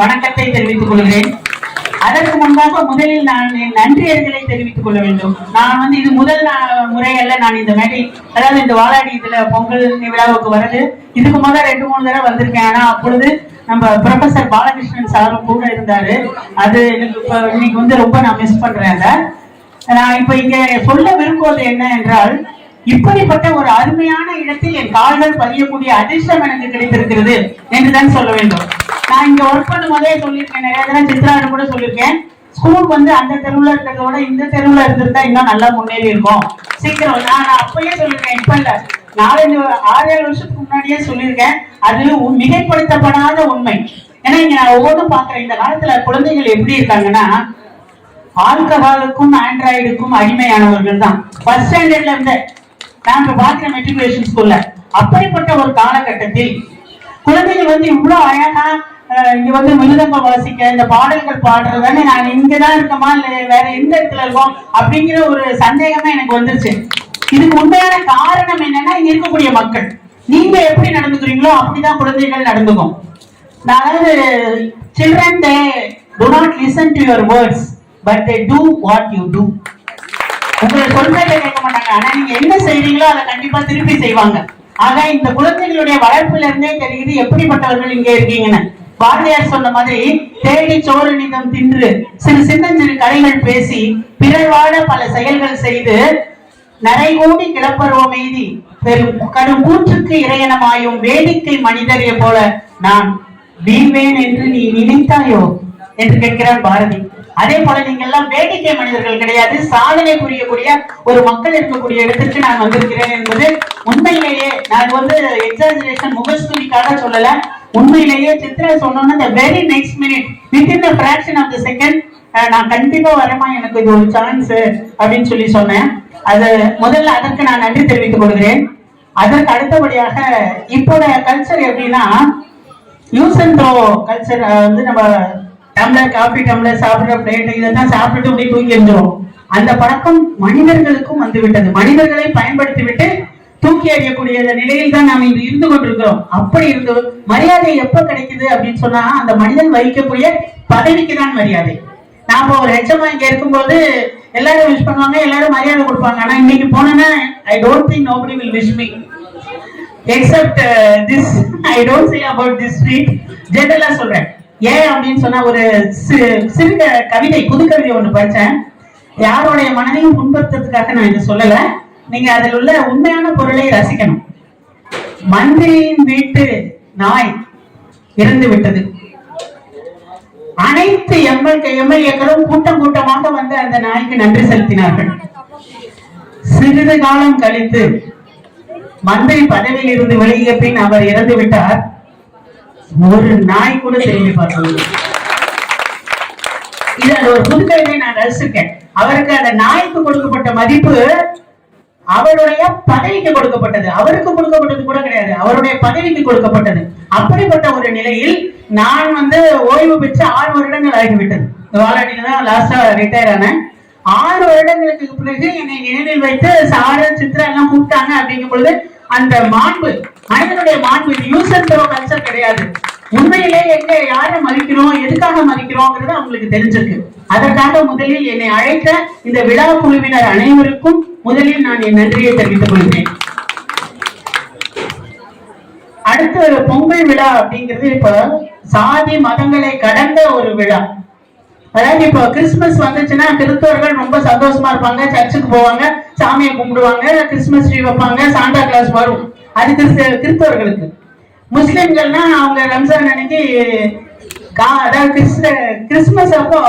வணக்கத்தை தெரிவித்துக் கொள்கிறேன். அதற்கு முன்பாக முதலில் நான் என் நன்றியர்களை தெரிவித்துக் கொள்ள வேண்டும். நான் வந்து இது முதல் நா- முறையல்ல நான் இந்த மேடை அதாவது இந்த வாலாடி இதுல பொங்கல் விழாவுக்கு வருது இதுக்கு முதல் ரெண்டு மூணு தடவை வந்திருக்கேன். ஆனா அப்பொழுது நம்ம ப்ரொஃபசர் பாலகிருஷ்ணன் சாரும் கூட இருந்தாரு. அது எனக்கு இப்ப இன்னைக்கு வந்து ரொம்ப நான் மிஸ் பண்றேன் நான் இப்ப இங்க சொல்ல விரும்புவது என்ன என்றால் இப்படிப்பட்ட ஒரு அருமையான இடத்தில் என் கால்கள் பதியக்கூடிய அதிர்ஷ்டம் எனக்கு கிடைத்திருக்கிறது என்றுதான் சொல்ல வேண்டும். நான் இங்க ஒர்க் பண்ணும் போதே சொல்லியிருக்கேன் நிறைய தடவை சித்ராடு கூட சொல்லியிருக்கேன். ஸ்கூல் வந்து அந்த தெருவுல இருக்கிறத விட இந்த தெருவுல இருந்திருந்தா இன்னும் நல்லா முன்னேறி இருக்கும். சீக்கிரம் நான் நான் அப்பயே சொல்லியிருக்கேன் இப்ப இல்ல. நாலஞ்சு ஆறு ஏழு வருஷத்துக்கு முன்னாடியே சொல்லியிருக்கேன். அது மிகைப்படுத்தப்படாத உண்மை. ஏன்னா இங்க நான் ஒவ்வொன்றும் பாக்குறேன் இந்த காலத்துல குழந்தைகள் எப்படி இருக்காங்கன்னா ஆல்கஹாலுக்கும் ஆண்ட்ராய்டுக்கும் அடிமையானவர்கள் தான். ஃபர்ஸ்ட் ஸ்டாண்டர்ட்ல இருந்து நாங்க இப்ப பாக்குற மெட்ரிகுலேஷன் ஸ்கூல்ல அப்படிப்பட்ட ஒரு காலகட்டத்தில் குழந்தைகள் வந்து இவ்வளவு அழகா இங்க வந்து மிருதங்கம் வாசிக்க இந்த பாடல்கள் பாடுறதானே நான் இங்கதான் இருக்கமா இல்ல வேற எந்த இடத்துல இருக்கோம் அப்படிங்கிற ஒரு சந்தேகமே எனக்கு வந்துருச்சு. இதுக்கு உண்மையான காரணம் என்னன்னா இங்க இருக்கக்கூடிய மக்கள். நீங்க எப்படி நடந்துக்கிறீங்களோ அப்படிதான் குழந்தைகள் நடந்துக்கும். அதாவது children they do not listen to your words but they do what you do உங்களை சொல்றதை கேட்க மாட்டாங்க. ஆனா நீங்க என்ன செய்றீங்களோ அதை கண்டிப்பா திருப்பி செய்வாங்க. ஆக இந்த குழந்தைகளுடைய வளர்ப்புல இருந்தே தெரியுது எப்படிப்பட்டவர்கள் இங்க இருக்கீங்கன்னு. பாரதியார் சொன்ன மாதிரி தேடி சோழனிதம் தின்று சிறு சின்னஞ்சிறு கதைகள் பேசி பிறர் வாழ பல செயல்கள் செய்து நரைகூடி கிளப்பருவம் எய்தி பெரும் கடும் கூற்றுக்கு இறையனமாயும் வேடிக்கை மனிதரைய போல நான் வீழ்வேன் என்று நீ நினைத்தாயோ? என்று கேட்கிறார் பாரதி. அதே போல நீங்க எல்லாம் வேடிக்கை மனிதர்கள் கிடையாது. சாதனை புரியக்கூடிய ஒரு மக்கள் இருக்கக்கூடிய இடத்திற்கு நான் வந்திருக்கிறேன் என்பது உண்மையிலேயே நான் வந்து எக்ஸாஜரேஷன் முகஸ்துதிக்காக சொல்லல. உண்மையிலேயே சித்ரா சொன்னோன்னு இந்த very next minute within the fraction of the second நான் கண்டிப்பா வரமா எனக்கு இது ஒரு சான்ஸ் அப்படின்னு சொல்லி சொன்னேன். அது முதல்ல அதற்கு நான் நன்றி தெரிவித்துக் கொள்கிறேன். அதற்கு அடுத்தபடியாக இப்போட கல்ச்சர் எப்படின்னா யூஸ் அண்ட் த்ரோ கல்ச்சர் வந்து நம்ம டம்ளர் காஃபி டம்ளர் சாப்பிடுற பிளேட் இதெல்லாம் சாப்பிட்டுட்டு அப்படியே தூங்கி எறிஞ்சிரும் அந்த பழக்கம் மனிதர்களுக்கும் வந்து விட்டது மனிதர்களை பயன்படுத்தி விட்டு தூக்கி எறியக்கூடிய நிலையில் தான் நாம் இன்று இருந்து கொண்டிருக்கிறோம். அப்படி இருந்து மரியாதை எப்ப கிடைக்குது அப்படின்னு சொன்னா அந்த மனிதன் வகிக்கக்கூடிய பதவிக்கு தான் மரியாதை. நாம ஒரு ஹெச்எம்மா இங்க இருக்கும்போது எல்லாரும் விஷ் பண்ணுவாங்க எல்லாரும் மரியாதை கொடுப்பாங்க. ஆனா இன்னைக்கு போனேன்னா I don't think nobody will wish me except this I don't say about this street ஜெனரலா சொல்றேன். ஏன் அப்படின்னு சொன்னா ஒரு சிறு கவிதை புது கவிதை ஒண்ணு படிச்சேன். யாருடைய மனதையும் புண்படுத்துறதுக்காக நான் இதை சொல்லல. நீங்க அதில் உள்ள உண்மையான பொருளை ரசிக்கணும். மந்திரியின் வீட்டு நாய் இறந்து விட்டது. அனைத்து எம்எல் எம்எல்ஏக்களும் கூட்டம் கூட்டமாக வந்து அந்த நாய்க்கு நன்றி செலுத்தினார்கள். சிறிது காலம் கழித்து மந்திரி பதவியில் இருந்து வெளியே பின் அவர் இறந்து விட்டார். ஒரு நாய் கூட திரும்பி பார்த்தது இது அது ஒரு புதுக்கவிதை நான் ரசிச்சிருக்கேன். அவருக்கு அந்த நாய்க்கு கொடுக்கப்பட்ட மதிப்பு அவருடைய பதவிக்கு கொடுக்கப்பட்டது. அவருக்கு கொடுக்கப்பட்டது கூட கிடையாது. அவருடைய பதவிக்கு கொடுக்கப்பட்டது. அப்படிப்பட்ட ஒரு நிலையில் நான் வந்து ஓய்வு பெற்று ஆறு வருடங்கள் ஆகிவிட்டது. வாலாடியில தான் லாஸ்டா ரிட்டையர் ஆனேன். ஆறு வருடங்களுக்கு பிறகு என்னை நினைவில் வைத்து சாரு சித்ரா எல்லாம் கூப்பிட்டாங்க. அப்படிங்கும் பொழுது அந்த மாண்பு மனிதனுடைய மாண்பு இது யூஸ் அண்ட் த்ரோ கல்ச்சர் கிடையாது. உண்மையிலே எங்க யாரை மதிக்கிறோம் எதுக்காக மதிக்கிறோங்கிறது அவங்களுக்கு தெரிஞ்சிருக்கு. அதற்காக முதலில் என்னை அழைத்த இந்த விழா குழுவினர் அனைவருக்கும் முதலில் நான் என் நன்றியை தெரிவித்துக் கொள்கிறேன். அடுத்து பொங்கல் விழா அப்படிங்கிறது இப்ப சாதி மதங்களை கடந்த ஒரு விழா. அதாவது இப்போ கிறிஸ்துமஸ் வந்துச்சுன்னா கிறிஸ்தவர்கள் ரொம்ப சந்தோஷமா இருப்பாங்க சர்ச்சுக்கு போவாங்க சாமியை கும்பிடுவாங்க கிறிஸ்துமஸ் ட்ரீ வைப்பாங்க சாண்டா கிளாஸ் வரும். அது கிறிஸ்தவர்களுக்கு முஸ்லிம்கள்னா அவங்க ரம்ஜான் அன்னைக்கு கா- அதாவது கிறிஸ்த கிறிஸ்துமஸ் அப்போ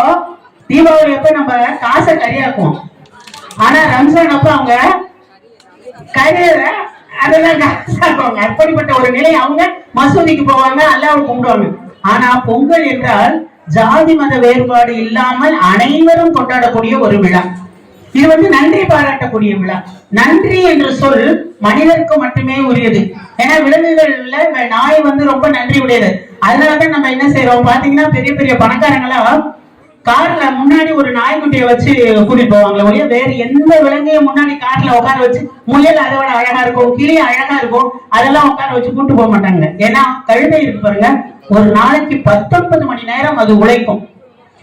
தீபாவளி அப்போ நம்ம காசை கரியாக்குவோம் ஆனா ரம்ஜான் அப்போ அவங்க கரியற அதெல்லாம் காசாக்குவாங்க அப்படிப்பட்ட ஒரு நிலை அவங்க மசூதிக்கு போவாங்க அல்லாஹ் கும்பிடுவாங்க. ஆனா பொங்கல் என்றால் ஜாதி மத வேறுபாடு இல்லாமல் அனைவரும் கொண்டாடக்கூடிய ஒரு விழா. இது வந்து நன்றி பாராட்டக்கூடிய விழா. நன்றி என்ற சொல் மனிதருக்கு மட்டுமே உரியது. ஏன்னா விலங்குகள்ல நாய் வந்து ரொம்ப நன்றி உடையது. அதனாலதான் நம்ம என்ன செய்யறோம் பாத்தீங்கன்னா பெரிய பெரிய பணக்காரங்களா கார்ல முன்னாடி ஒரு நாய்க்குட்டியை வச்சு கூட்டிட்டு போவாங்களே ஒழிய வேற எந்த விலங்கையும் முன்னாடி கார்ல உட்கார வச்சு முயல் அதை விட அழகா இருக்கும் கிளி அழகா இருக்கும் அதெல்லாம் உட்கார வச்சு கூட்டு போக மாட்டாங்க. ஏன்னா கழுதை இருக்கு பாருங்க ஒரு நாளைக்கு பத்தொன்பது மணி நேரம் அது உழைக்கும்.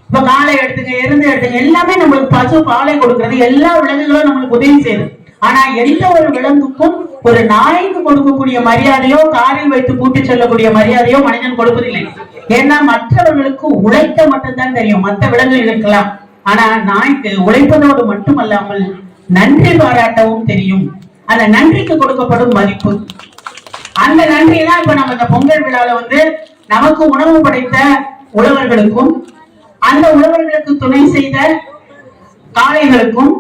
இப்ப காலை எடுத்துங்க இருந்து எடுத்துங்க எல்லாமே நம்மளுக்கு பசு பாலை கொடுக்கறது எல்லா விலங்குகளும் நம்மளுக்கு உதவி செய்யுது. ஆனா எந்த ஒரு விலங்குக்கும் ஒரு நாய்க்கு கொடுக்கக்கூடிய மரியாதையோ காரில் வைத்து கூட்டி செல்லக்கூடிய மரியாதையோ மனிதன் கொடுப்பதில்லை. ஏன்னா மற்றவர்களுக்கு உழைக்க மட்டும்தான் தெரியும் மற்ற விலங்குகள் இருக்கலாம். ஆனா நாய்க்கு உழைப்பதோடு மட்டுமல்லாமல் நன்றி பாராட்டவும் தெரியும். அந்த நன்றிக்கு கொடுக்கப்படும் மதிப்பு. அந்த நன்றி தான் இப்ப நம்ம இந்த பொங்கல் விழால வந்து நமக்கு உணவு படைத்த உழவர்களுக்கும் அந்த உழவர்களுக்கு துணை செய்த காளைகளுக்கும்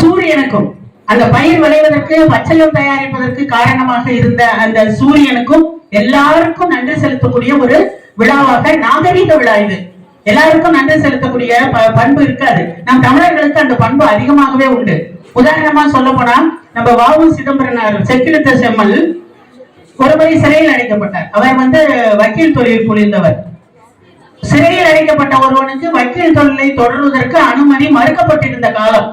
சூரியனுக்கும் அந்த பயிர் விளைவதற்கு பச்சையம் தயாரிப்பதற்கு காரணமாக இருந்த அந்த சூரியனுக்கும் எல்லாருக்கும் நன்றி செலுத்தக்கூடிய ஒரு விழாவாக நாகரீக விழா இது. எல்லாருக்கும் நன்றி செலுத்தக்கூடிய ப- பண்பு இருக்காது. நம் தமிழர்களுக்கு அந்த பண்பு அதிகமாகவே உண்டு. உதாரணமா சொல்ல போனா நம்ம வாவு சிதம்பரனார் செக்கிழுத்த செம்மல் ஒருமுறை சிறையில் அடைக்கப்பட்டார். அவர் வந்து வக்கீல் தொழில் புரிந்தவர். சிறையில் அடைக்கப்பட்ட ஒருவனுக்கு வக்கீல் தொழிலை தொடர்வதற்கு அனுமதி மறுக்கப்பட்டிருந்த காலம்.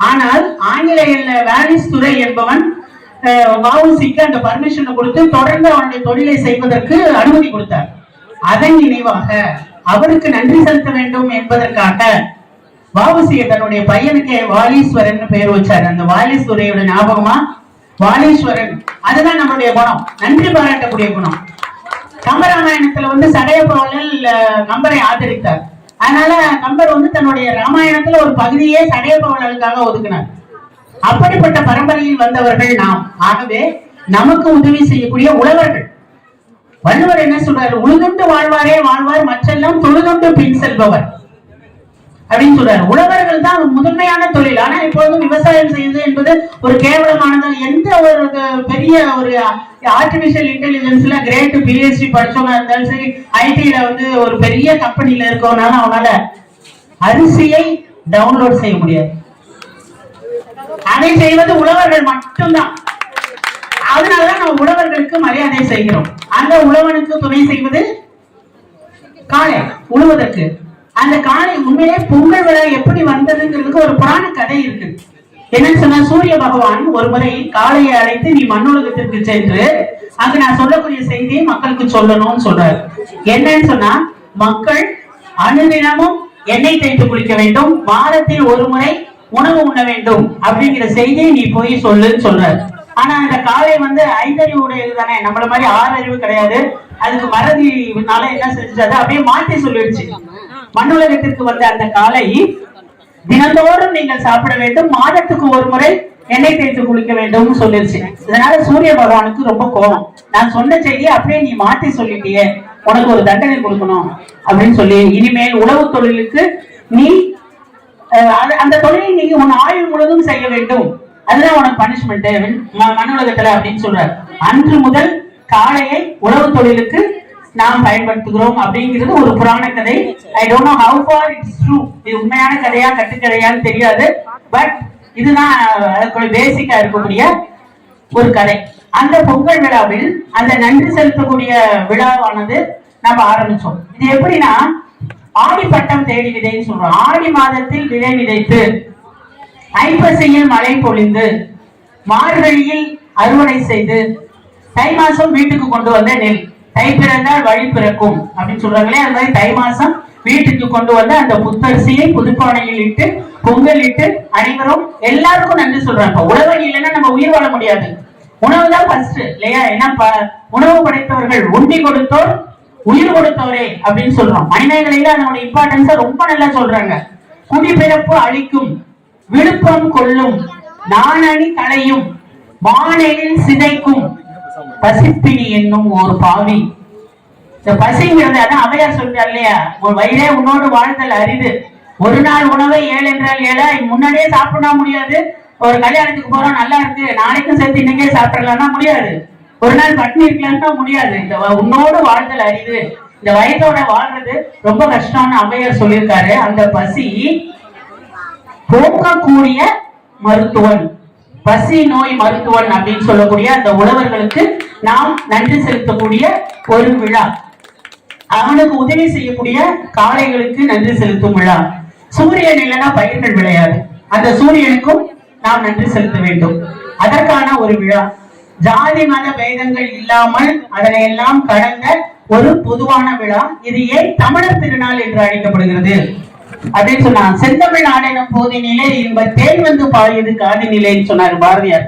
ஆனால் ஆங்கிலேயில் வேலிஸ் துரை என்பவன் வவுசிக்கு அந்த பர்மிஷனை கொடுத்து தொடர்ந்து அவனுடைய தொழிலை செய்வதற்கு அனுமதி கொடுத்தார். அதன் நினைவாக அவருக்கு நன்றி செலுத்த வேண்டும் என்பதற்காக வாவுசிய தன்னுடைய பையனுக்கு வாலீஸ்வரன் பெயர் வச்சார். அந்த வாலீஸ்வரையோட ஞாபகமா வாலீஸ்வரன் அதுதான் நம்மளுடைய குணம். நன்றி பாராட்டக்கூடிய குணம். கம்பராமாயணத்துல வந்து சடையப்பவர்கள் கம்பரை ஆதரித்தார். அதனால கம்பர் வந்து தன்னுடைய ராமாயணத்துல ஒரு பகுதியே சடையப்பவர்களுக்காக ஒதுக்கினார். அப்படிப்பட்ட பரம்பரையில் வந்தவர்கள் நாம். ஆகவே நமக்கு உதவி செய்யக்கூடிய உழவர்கள். வள்ளுவர் என்ன சொல்றாரு? உழுதுண்டு வாழ்வாரே வாழ்வார் மற்றெல்லாம் தொழுதுண்டு பின் செல்பவர். அப்படின்னு சொல்றாரு. உழவர்கள் தான் முதன்மையான தொழில். ஆனா இப்பொழுதும் விவசாயம் செய்வது என்பது ஒரு கேவலமானது. எந்த ஒரு பெரிய ஒரு ஆர்டிபிஷியல் இன்டெலிஜென்ஸ்ல கிரேட் பிஎஸ்சி படிச்சவனா இருந்தாலும் சரி ஐடில வந்து ஒரு பெரிய கம்பெனில இருக்கவனால அவனால அரிசியை டவுன்லோட் செய்ய முடியாது. அதை செய்வது உழவர்கள் மட்டும்தான். அதனாலதான் நம்ம உழவர்களுக்கு மரியாதை செய்கிறோம். அந்த உழவனுக்கு துணை செய்வது காளை. உழுவதற்கு. அந்த காளை உண்மையிலே பொங்கல் விழா எப்படி வந்ததுங்கிறதுக்கு ஒரு புராண கதை இருக்கு. என்னன்னு சொன்னா சூரிய பகவான் ஒரு முறை காளையை அழைத்து நீ மண்ணுலகத்திற்கு சென்று அங்கு நான் சொல்லக்கூடிய செய்தியை மக்களுக்கு சொல்லணும்னு சொல்றாரு. என்னன்னு சொன்னா மக்கள் அனுதினமும் எண்ணெய் தேய்த்து குளிக்க வேண்டும். வாரத்தில் ஒரு முறை உணவு உண்ண வேண்டும். அப்படிங்கிற செய்தியை நீ போய் சொல்லுன்னு சொல்றாரு. ஆனா அந்த காளை வந்து ஐந்தறிவு உடையது தானே? நம்மள மாதிரி ஆறு அறிவு கிடையாது. அதுக்கு மறதினால என்ன செஞ்சுட்டு அப்படியே மாத்தி சொல்லிடுச்சு. மண்ணுலகத்திற்கு வந்த அந்த காளை தினந்தோறும் நீங்கள் சாப்பிட வேண்டும். மாதத்துக்கு ஒரு முறை எண்ணெய் தேய்த்து குளிக்க வேண்டும் சொல்லிருச்சு. இதனால சூரிய பகவானுக்கு ரொம்ப கோபம். நான் சொன்ன செய்தியை அப்படியே நீ மாத்தி சொல்லிட்டியே. உனக்கு ஒரு தண்டனை கொடுக்கணும் அப்படின்னு சொல்லி இனிமேல் உழவு தொழிலுக்கு நீ அந்த தொழிலை நீங்க உன் ஆயுள் முழுவதும் செய்ய வேண்டும். அதுதான் உனக்கு பனிஷ்மெண்ட் மண்ணுலகத்துல அப்படின்னு சொல்றாரு. அன்று முதல் காளையை உழவு தொழிலுக்கு நாம் பயன்படுத்துகிறோம் அப்படிங்கிறது ஒரு புராண கதை. I don't know how far it's true இது உண்மையான கதையா கட்டுக்கதையான்னு தெரியாது. பட் இதுதான் அதுக்குள்ள பேசிக்கா இருக்கக்கூடிய ஒரு கதை. அந்த பொங்கல் விழாவில் அந்த நன்றி செலுத்தக்கூடிய விழாவானது நம்ம ஆரம்பிச்சோம். இது எப்படின்னா ஆடி பட்டம் தேடி விதைன்னு சொல்றோம். ஆடி மாதத்தில் விதை விதைத்து ஐப்பசியில் மழை பொழிந்து மார்கழியில் அறுவடை செய்து தை மாசம் வீட்டுக்கு கொண்டு வந்த நெல். தை பிறந்தால் வழி பிறக்கும் அப்படின்னு சொல்றாங்களே அந்த மாதிரி தை மாசம் வீட்டுக்கு கொண்டு வந்த அந்த புத்தரிசியை புதுப்பானையில் இட்டு பொங்கல் இட்டு அனைவரும் எல்லாருக்கும் நன்றி சொல்றாங்க. இப்ப உழவன் இல்லைன்னா நம்ம உயிர் வாழ முடியாது. உணவு தான் ஃபர்ஸ்ட் இல்லையா? ஏன்னா ப- உணவு படைத்தவர்கள் உண்டி கொடுத்தோர் உயிர் கொடுத்தவரே அப்படின்னு சொல்றோம். மனிதர்களில அதனோட இம்பார்ட்டன்ஸ ரொம்ப நல்லா சொல்றாங்க. குடிபிறப்பு அழிக்கும் விழுப்பம் கொள்ளும் நாணணி களையும் வானையில் சிதைக்கும் பசிப்பினி என்னும் ஒரு பாவி. இந்த பசிங்கிறது அதான் அவையார் சொல்றார் இல்லையா? உன் வயிறே உன்னோடு வாழ்தல் அரிது. ஒரு நாள் உணவை ஏழு என்றால் ஏழா? முன்னாடியே சாப்பிட முடியாது. ஒரு கல்யாணத்துக்கு போறோம் நல்லா இருக்கு. நாளைக்கும் சேர்த்து இன்னைக்கே சாப்பிடலாம்னா முடியாது. ஒரு நாள் பட்டினி இருக்கலாம்னா முடியாது. இந்த உன்னோடு வாழ்தல் அரிது. இந்த வயதோட வாழ்றது ரொம்ப கஷ்டம்னு அவையார் சொல்லியிருக்காரு. அந்த பசி போக்கக்கூடிய மருத்துவன். பசி நோய் மருத்துவன் அப்படின்னு சொல்லக்கூடிய அந்த உழவர்களுக்கு நாம் நன்றி செலுத்தக்கூடிய ஒரு விழா. அவனுக்கு உதவி செய்யக்கூடிய காளைகளுக்கு நன்றி செலுத்தும் விழா. சூரியன் இல்லைன்னா பயிர்கள் விளையாது. அந்த சூரியனுக்கும் நாம் நன்றி செலுத்த வேண்டும். அதற்கான ஒரு விழா. ஜாதி மத பேதங்கள் இல்லாமல் அதனை எல்லாம் கடந்த ஒரு பொதுவான விழா. இது ஏன் தமிழர் திருநாள் என்று அழைக்கப்படுகிறது? அப்படின்னு சொன்னான் செந்தமிழ் நாடெனும் போதினிலே இன்ப தேன் வந்து பாயது காதி நிலைன்னு சொன்னார் பாரதியார்.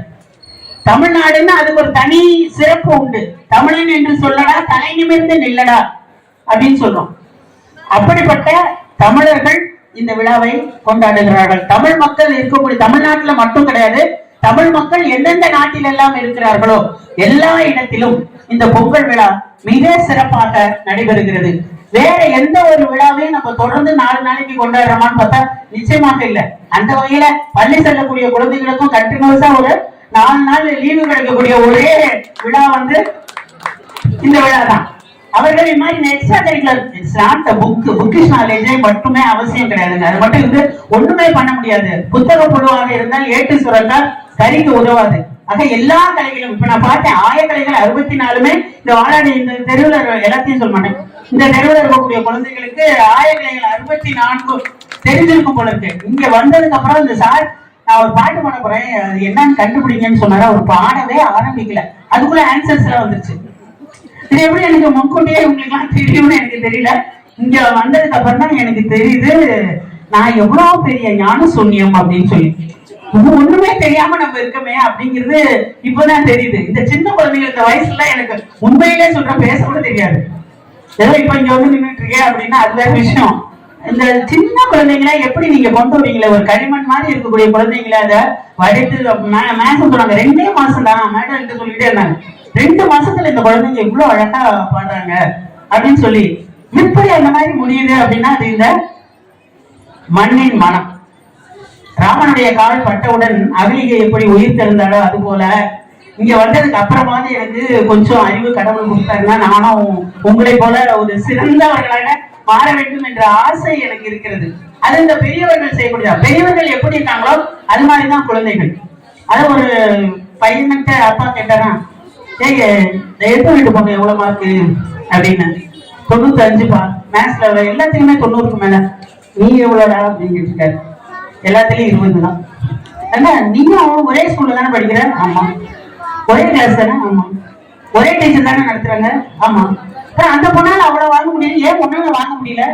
தமிழ்நாடுன்னா அதுக்கு ஒரு தனி சிறப்பு உண்டு. தமிழன் என்று சொல்லடா தலை நிமிர்ந்து நில்லடா அப்படின்னு சொல்றோம். அப்படிப்பட்ட தமிழர்கள் இந்த விழாவை கொண்டாடுகிறார்கள். தமிழ் மக்கள் இருக்கக்கூடிய தமிழ்நாட்டுல மட்டும் கிடையாது தமிழ் மக்கள் எந்தெந்த நாட்டில் எல்லாம் இருக்கிறார்களோ எல்லா இடத்திலும் இந்த பொங்கல் விழா மிக சிறப்பாக நடைபெறுகிறது. வேற எந்த ஒரு விழாவையும் நம்ம தொடர்ந்து நாலு நாளைக்கு கொண்டாடுறோமான்னு பார்த்தா நிச்சயமாக இல்ல. அந்த வகையில பள்ளி செல்லக்கூடிய குழந்தைகளுக்கும் கண்டினியூஸா ஒரு நாலு நாள் லீவு கிடைக்கக்கூடிய ஒரே விழா வந்து இந்த விழா தான் அவர்கள் இது மாதிரி extra curricular it's not book bookish நாலேஜே மட்டுமே அவசியம் கிடையாதுங்க. அது மட்டும் இருந்து ஒண்ணுமே பண்ண முடியாது. புத்தக புழுவாக இருந்தால் ஏட்டு சுரந்தால் கறிக்கு உதவாது. ஆக எல்லா கலைகளும் இப்ப நான் பார்த்தேன் ஆயக்கலைகள் அறுபத்தி நாலுமே இந்த வாழாடி இந்த தெருவுல எல்லாத்தையும் சொல்ல மாட்டேன். இந்த தெருவில் இருக்கக்கூடிய குழந்தைகளுக்கு ஆயக்கலைகள் அறுபத்தி நான்கு தெரிஞ்சிருக்கும் போல இருக்கு. இங்க வந்ததுக்கு அப்புறம் இந்த சார் நான் ஒரு பாட்டு பண்ண போறேன். அது என்னன்னு கண்டுபிடிங்கன்னு சொன்னாரு. அவர் பாடவே ஆரம்பிக்கல. அதுக்குள்ள ஆன்சர்ஸ் எல்லாம் வந்துருச்சு. இது எப்படி எனக்கு முன்கூட்டியே உங்களுக்கு எல்லாம் தெரியும்னு எனக்கு தெரியல. இங்க வந்ததுக்கு அப்புறம் தான் எனக்கு தெரியுது. நான் எவ்வளவு பெரிய ஞான சூன்யம் அப்படின்னு சொல்லி. இது ஒண்ணுமே தெரியாம நம்ம இருக்கமே அப்படிங்கிறது இப்பதான் தெரியுது. இந்த சின்ன குழந்தைங்க இந்த வயசுல எனக்கு உண்மையிலே சொல்ற பேச கூட தெரியாது. ஏதோ இப்ப இங்க வந்து நின்னுட்டு இருக்கேன் அப்படின்னா அது வேற விஷயம். இந்த சின்ன குழந்தைங்கள எப்படி நீங்க கொண்டு வரீங்களே? ஒரு களிமண் மாதிரி இருக்கக்கூடிய குழந்தைங்கள அதை வடித்து மேசம் சொன்னாங்க ரெண்டே மாசம் தான் மேடம் சொல்லிட்டே இருந்தாங்க. ரெண்டு மாசத்துல இந்த குழந்தைங்க இவ்வளவு அழகா பாடுறாங்க அப்படின்னு சொல்லி. எப்படி அந்த மாதிரி முடியுது அப்படின்னா அது இந்த மண்ணின் மனம். ராமனுடைய கால் பட்டவுடன் அகலிகை எப்படி உயிர் தெரிந்தாலோ அது போல இங்க வந்ததுக்கு அப்புறமாவது எனக்கு கொஞ்சம் அறிவு கடவுள் கொடுத்தாருன்னா நானும் உங்களை போல ஒரு சிறந்தவர்களாக மாற வேண்டும் என்ற ஆசை எனக்கு இருக்கிறது. அது இந்த பெரியவர்கள் செய்யக்கூடிய பெரியவர்கள் எப்படி இருக்காங்களோ அது மாதிரிதான் குழந்தைகள். அது ஒரு பையன்கிட்ட அப்பா கேட்டாரா ஏங்க இந்த எடுத்து வீட்டு பொண்ணு எவ்வளவு மார்க்கு அப்படின்னு. தொண்ணூத்தி அஞ்சுப்பா மேத்ஸ்ல எல்லாத்துக்குமே தொண்ணூறுக்கு மேல. நீ எவ்வளோடா அப்படின்னு கேட்டிருக்காரு எல்லாத்துலயும் இருபது தான் அண்ணா நீயும் ஒரே ஸ்கூல்ல தானே படிக்கிற? ஆமா. ஒரே கிளாஸ் தானே? ஆமா. ஒரே டீச்சர் தானே நடத்துறாங்க? ஆமா. அப்புறம் அந்த பொண்ணால அவ்வளவு வாங்க முடியல. ஏன் பொண்ணால வாங்க முடியல?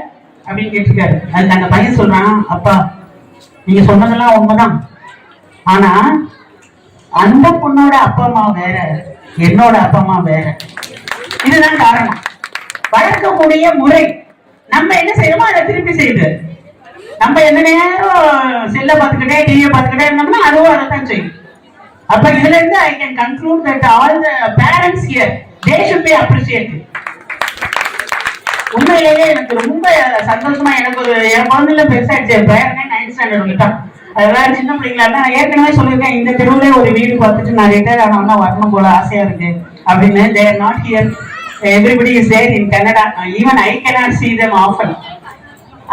அப்படின்னு கேட்டிருக்காரு. அதுக்கு அந்த பையன் சொல்றான் அப்பா நீங்க சொன்னதெல்லாம் உண்மைதான். ஆனா அந்த பொண்ணோட அப்பா அம்மா வேற என்னோட அப்பா அம்மா வேற. இதுதான் காரணம். வளர்க்கக்கூடிய முறை. நம்ம என்ன செய்யணுமோ அதை திருப்பி செய்யுது நம்ம எந்த நேரம் செல்ல பார்த்துக்கிட்டே டிவியை பார்த்துக்கிட்டே இருந்தோம்னா அதுவும் அதை தான் செய்யும். அப்ப இதுல இருந்து I can conclude that all the parents here they should be appreciate உண்மையிலேயே எனக்கு ரொம்ப சந்தோஷமா எனக்கு ஒரு என் குழந்தைல பெருசாயிடுச்சு. என் பேரனே நைன்த் ஸ்டாண்டர்ட் வந்துட்டான் அதெல்லாம் சின்ன பிள்ளைங்களா நான் ஏற்கனவே சொல்லியிருக்கேன் இந்த தெருவுல ஒரு வீடு பார்த்துட்டு நான் ரிட்டையர் ஆனவங்க வரணும் போல ஆசையா இருக்கு. அப்படின்னு they're not here everybody is there in Canada even I cannot see them often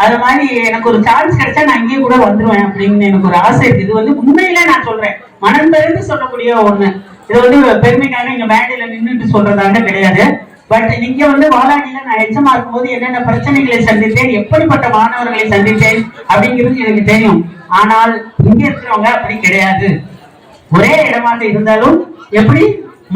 அது மாதிரி எனக்கு ஒரு சான்ஸ் கிடைச்சா நான் இங்கேயே கூட வந்துருவேன் அப்படின்னு எனக்கு ஒரு ஆசை இருக்கு. இது வந்து உண்மையில நான் சொல்றேன். மனம் பெருந்து சொல்லக்கூடிய ஒண்ணு. இது வந்து பெருமைக்காக இங்க மேடையில நின்றுட்டு சொல்றதாக கிடையாது. பட் நீங்க வந்து வாலாடியில நான் எச்சமா இருக்கும்போது என்னென்ன பிரச்சனைகளை சந்தித்தேன் எப்படிப்பட்ட மாணவர்களை சந்தித்தேன் அப்படிங்கிறது எனக்கு தெரியும். ஆனால் இங்க இருக்கிறவங்க அப்படி கிடையாது. ஒரே இடமாக இருந்தாலும் எப்படி?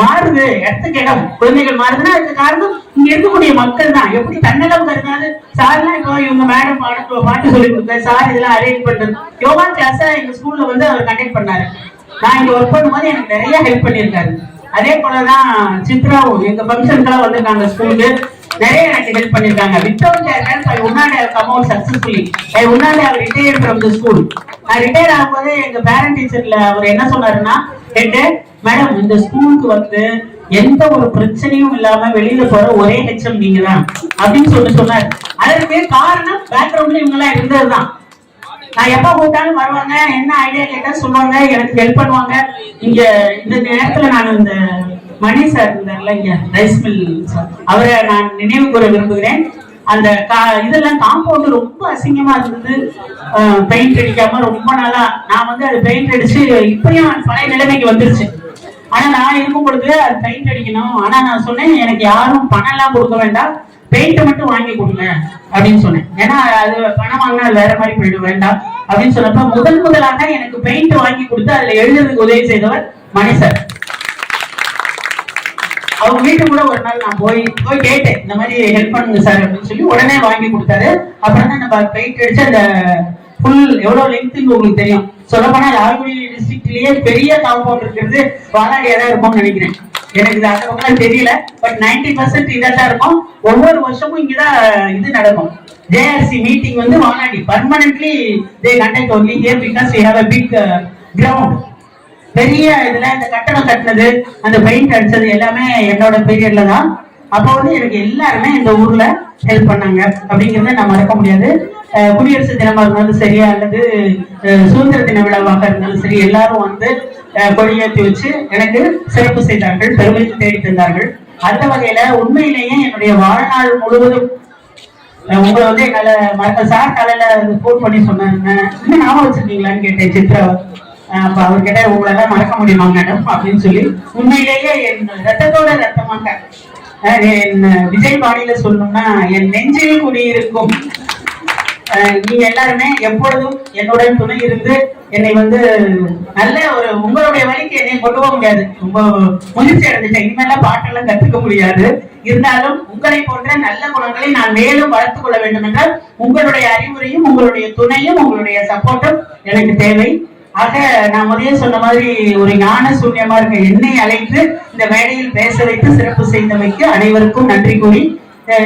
மாறுது. இடத்துக்கு இடம் குழந்தைகள் மாறுதுன்னா அதுக்கு காரணம் இங்க இருக்கக்கூடிய மக்கள் தான். எப்படி தன்னலம் கருதாது சார்லாம் இப்போ இவங்க மேடம் பாட்டு பாட்டு சொல்லி கொடுத்தாரு. சார் இதெல்லாம் அரேஞ்ச் பண்றது. யோகா கிளாஸ் எங்க ஸ்கூல்ல வந்து அவர் கண்டக்ட் பண்ணாரு. நான் இங்க ஒர்க் பண்ணும்போது எனக்கு நிறைய ஹெல்ப் பண்ணியிருக்காரு. அதே போலதான் சித்ராவும் எங்க ஃபங்க்ஷனுக்குலாம் வந்திருக்காங்க ஸ்கூலுக்கு நிறைய எனக்கு ஹெல்ப் பண்ணிருக்காங்க without their help I wouldn't have come out successfully I wouldn't have retired from the school நான் ரிட்டையர் ஆகும்போது எங்க பேரண்ட் டீச்சர்ல அவர் என்ன சொன்னாருன்னா கேட்டு மேடம் இந்த ஸ்கூலுக்கு வந்து எந்த ஒரு பிரச்சனையும் இல்லாம வெளியில போற ஒரே ஹெச்எம் நீங்க தான். அப்படின்னு சொல்லி சொன்னாரு. அதற்கு காரணம் பேக்ரவுண்ட்ல இவங்க எல்லாம் இருந்ததுதான். நான் எப்ப கூப்பிட்டாலும் வருவாங்க என்ன ஐடியா கேட்டா சொல்லுவாங்க எனக்கு ஹெல்ப் பண்ணுவாங்க. இங்க இந்த நேரத்துல நான் இந்த மணி சார் இருந்தார்ல இங்க ரைஸ் மில் சார் அவரை நான் நினைவு கூற விரும்புகிறேன். அந்த கா- இதெல்லாம் காம்பவுண்ட் ரொம்ப அசிங்கமா இருந்தது. பெயிண்ட் அடிக்காம ரொம்ப நாளா நான் வந்து அது பெயிண்ட் அடிச்சு இப்பயும் பழைய நிலைமைக்கு வந்துருச்சு. ஆனா நான் இருக்கும் பொழுது அது பெயிண்ட் அடிக்கணும். ஆனா நான் சொன்னேன் எனக்கு யாரும் பணம் எல்லாம் கொடுக்க வேண்டாம். பெயிண்ட் மட்டும் வாங்கி கொடுங்க அப்படின்னு சொன்னேன். ஏன்னா அது பணம் வாங்கினா வேற மாதிரி போயிடும். வேண்டாம் அப்படின்னு சொன்னப்ப முதல் முதலாக எனக்கு பெயிண்ட் வாங்கி கொடுத்து அதுல எழுதுறதுக்கு உதவி செய்தவர் மணி சார் அவங்க வீட்டுக்கு கூட ஒரு நாள் நான் போய் போய் கேட்டேன் இந்த மாதிரி ஹெல்ப் பண்ணுங்க சார் அப்படின்னு சொல்லி உடனே வாங்கி கொடுத்தாரு. அப்புறம் தான் நம்ம பெயிண்ட் அடிச்சு அந்த ஃபுல் எவ்வளவு லென்த்னு உங்களுக்கு தெரியும். சொல்ல போனா லால்குடி டிஸ்ட்ரிக்ட்லயே பெரிய காம்பவுண்ட் இருக்கிறது வாலாடியா தான் இருக்கும்னு நினைக்கிறேன். எனக்கு இது அந்த பக்கம் தெரியல பட் நைன்டி பர்சன்ட் இதான் இருக்கும். ஒவ்வொரு வருஷமும் இங்கதான் இது நடக்கும். ஜேஆர்சி மீட்டிங் வந்து வானாடி permanently they conduct only here because we have a big ground பெரிய இதுல இந்த கட்டடம் கட்டினது அந்த பெயிண்ட் அடிச்சது எல்லாமே என்னோட பீரியட்ல தான். அப்போ வந்து எனக்கு எல்லாருமே இந்த ஊர்ல ஹெல்ப் பண்ணாங்க. அப்படிங்கறத நான் மறக்க முடியாது. குடியரசு தினமா இருந்தாலும் சரி அல்லது சுதந்திர தின விழாவாக இருந்தாலும் சரி எல்லாரும் வந்து கொடியேற்றி வச்சு எனக்கு சிறப்பு செய்தார்கள் பெருமை தேடி தந்தார்கள். அந்த வகையில உண்மையிலேயே என்னுடைய வாழ்நாள் முழுவதும் உங்களை வந்து என்னால மறக்க சார் காலையில போன் பண்ணி சொன்னாங்க இன்னும் ஞாபகம் வச்சிருக்கீங்களான்னு கேட்டேன் சித்ரா. அப்ப அவர்கிட்ட உங்களால மறக்க முடியுமா மேடம் அப்படின்னு சொல்லி உண்மையிலேயே என் ரத்தத்தோட ரத்தமாக என் விஜய் பாணியில சொல்லணும்னா என் நெஞ்சில் குடியிருக்கும். அஹ் நீங்க எல்லாருமே எப்பொழுதும் என்னுடன் துணை இருந்து என்னை வந்து நல்ல ஒரு உங்களுடைய வழிக்கு என்னை கொண்டு போக முடியாது. ரொம்ப முயற்சி அடைஞ்சிட்டேன். இனிமேல பாட்டெல்லாம் கத்துக்க முடியாது. இருந்தாலும் உங்களை போன்ற நல்ல குணங்களை நான் மேலும் வளர்த்துக் கொள்ள வேண்டும் என்றால் உங்களுடைய அறிவுரையும் உங்களுடைய துணையும் உங்களுடைய சப்போர்ட்டும் எனக்கு தேவை. ஆக நான் முதலே சொன்ன மாதிரி ஒரு ஞான சூன்யமா இருக்க என்னை அழைத்து இந்த வேலையில் பேச வைத்து சிறப்பு செய்தமைக்கு அனைவருக்கும் நன்றி கூறி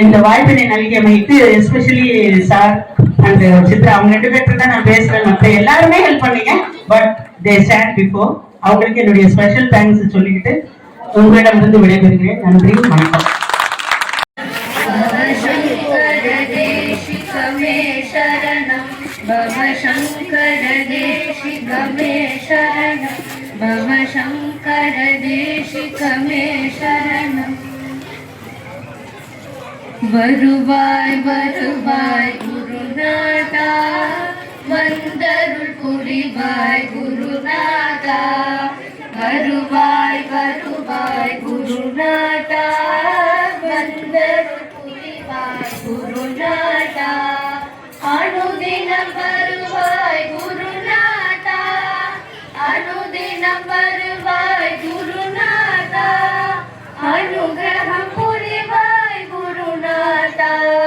இந்த வாய்ப்பினை நல்கியமைத்து எஸ்பெஷலி சார் அண்ட் சித்ரா அவங்க ரெண்டு பேர்த்து தான் நான் பேசுறேன் மற்ற எல்லாருமே ஹெல்ப் பண்ணீங்க. பட் தே ஸ்டாண்ட் பிஃபோர் அவங்களுக்கு என்னுடைய ஸ்பெஷல் தேங்க்ஸ் சொல்லிக்கிட்டு உங்களிடமிருந்து விடைபெறுகிறேன். நன்றி வணக்கம். भव शङ्करदेशिक मे शरणम् வருவாய் வருவாய் குருநாதா வந்தருள் புரிவாய் குருநாதா வருவாய் வருவாய் குருநாதா